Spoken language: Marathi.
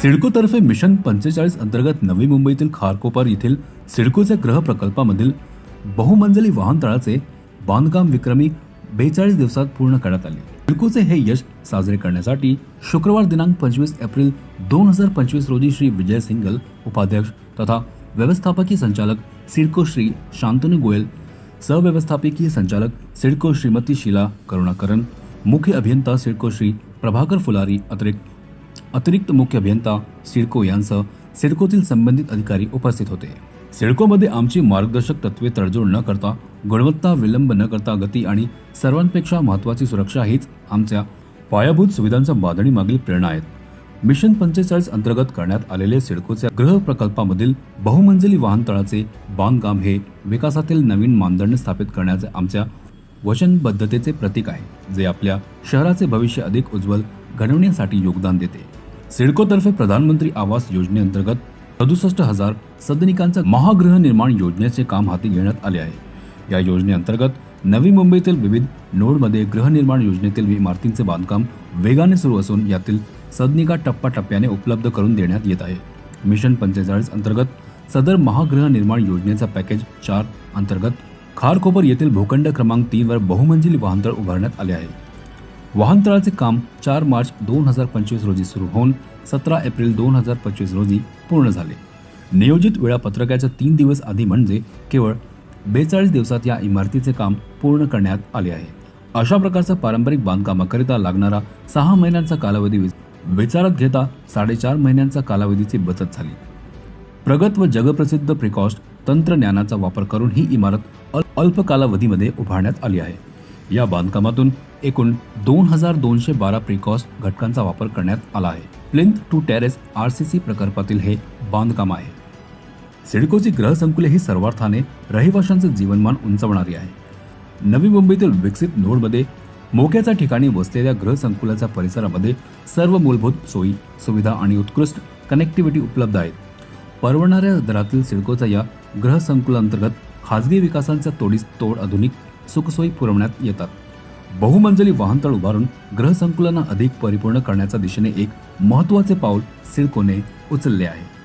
सिडकोतर्फे मिशन पंचेचाळीस अंतर्गत नवी मुंबईतील खारकोपर येथील सिडकोच्या गृह प्रकल्पामधील बहुमंजली वाहनतळाचे बांधकाम विक्रमी बेचाळीस दिवसात पूर्ण करण्यात आले. सिडकोचे हे यश साजरे करण्यासाठी शुक्रवार दिनांक पंचवीस एप्रिल दोन हज़ार पंचवीस रोजी श्री विजय सिंगल, उपाध्यक्ष तथा व्यवस्थापकीय संचालक सिडको श्री शांतनु गोयल, सहव्यवस्थापकीय संचालक सिडको श्रीमती शीला करुणाकरण मुख्य अभियंता सिडको श्री प्रभाकर फुलारी अतिरिक्त अतिरिक्त मुख्य अभियंता सिडको यांसह सिडकोतील संबंधित अधिकारी उपस्थित होते. सिडकोमध्ये आमची मार्गदर्शक तत्वे तडजोड न करता गुणवत्ता विलंब न करता गती आणि सर्वांपेक्षा महत्त्वाची सुरक्षा हीच आमच्या पायाभूत सुविधांच्या बांधणीमागील प्रेरणा आहेत. मिशन पंचेचाळीस अंतर्गत करण्यात आलेले सिडकोच्या गृह प्रकल्पामधील बहुमंजिली वाहनतळाचे बांधकाम हे विकासातील नवीन मानदंड स्थापित करण्याचे आमच्या वचनबद्धतेचे प्रतीक आहे जे आपल्या शहराचे भविष्य अधिक उज्ज्वल घडवण्यासाठी योगदान देते. सिडकोतर्फे प्रधानमंत्री आवास योजनेअंतर्गत सदुसष्ट हजार सदनिकांच्या महागृहनिर्माण योजनेचे काम हाती घेण्यात आले आहे. या योजनेअंतर्गत नवी मुंबईतील विविध नोडमध्ये गृहनिर्माण योजनेतील इमारतींचे बांधकाम वेगाने सुरू असून यातील सदनिका टप्प्याटप्प्याने उपलब्ध करून देण्यात येत आहे. मिशन पंचेचाळीस अंतर्गत सदर महागृहनिर्माण योजनेचा पॅकेज चार अंतर्गत खारकोपर येथील भूखंड क्रमांक तीनवर बहुमंजिली वाहनतळ उभारण्यात आले आहे. वाहनतळाचे काम चार मार्च दोन हजार पंचवीस रोजी सुरू होऊन सतरा एप्रिल दोन हजार पंचवीस रोजी पूर्ण झाले. नियोजित वेळापत्रकाच्या तीन दिवस आधी म्हणजे केवळ बेचाळीस दिवसात या इमारतीचे काम पूर्ण करण्यात आले आहे. अशा प्रकारचा पारंपरिक बांधकामाकरिता लागणारा सहा महिन्यांचा कालावधी विचारात घेता साडेचार महिन्यांचा कालावधीची बचत झाली. प्रगत व जगप्रसिद्ध प्रिकॉस्ट तंत्रज्ञानाचा वापर करून ही इमारत अल्प कालावधीमध्ये उभारण्यात आली आहे. या बांधकामातून एकूण दोन हजार दोनशे बारा प्रिकॉस्ट घटकांचा वापर करण्यात आला आहे. Plinth to terrace R C C प्रकल्पातील हे बांधकाम आहे. सिडकोची ग्रहसंकुले ही सर्वार्थाने रहिवाशांचे जीवनमान उंचावणारी आहे. नवी मुंबईतील विकसित नोडमध्ये मोक्याच्या ठिकाणी वसलेल्या ग्रहसंकुलाच्या परिसरामध्ये सर्व मूलभूत सोयी सुविधा आणि उत्कृष्ट कनेक्टिव्हिटी उपलब्ध आहेत. परवडणाऱ्या दरातील सिडकोचा या ग्रहसंकुलांतर्गत खाजगी विकासांच्या तोडीस तोड आधुनिक सुखसोयी पुरवण्यात येतात. बहुमंजली वाहनतळ उभारून ग्रहसंकुलांना अधिक परिपूर्ण करण्याच्या दिशेने एक महत्त्वाचे पाऊल सिडकोने उचलले आहे.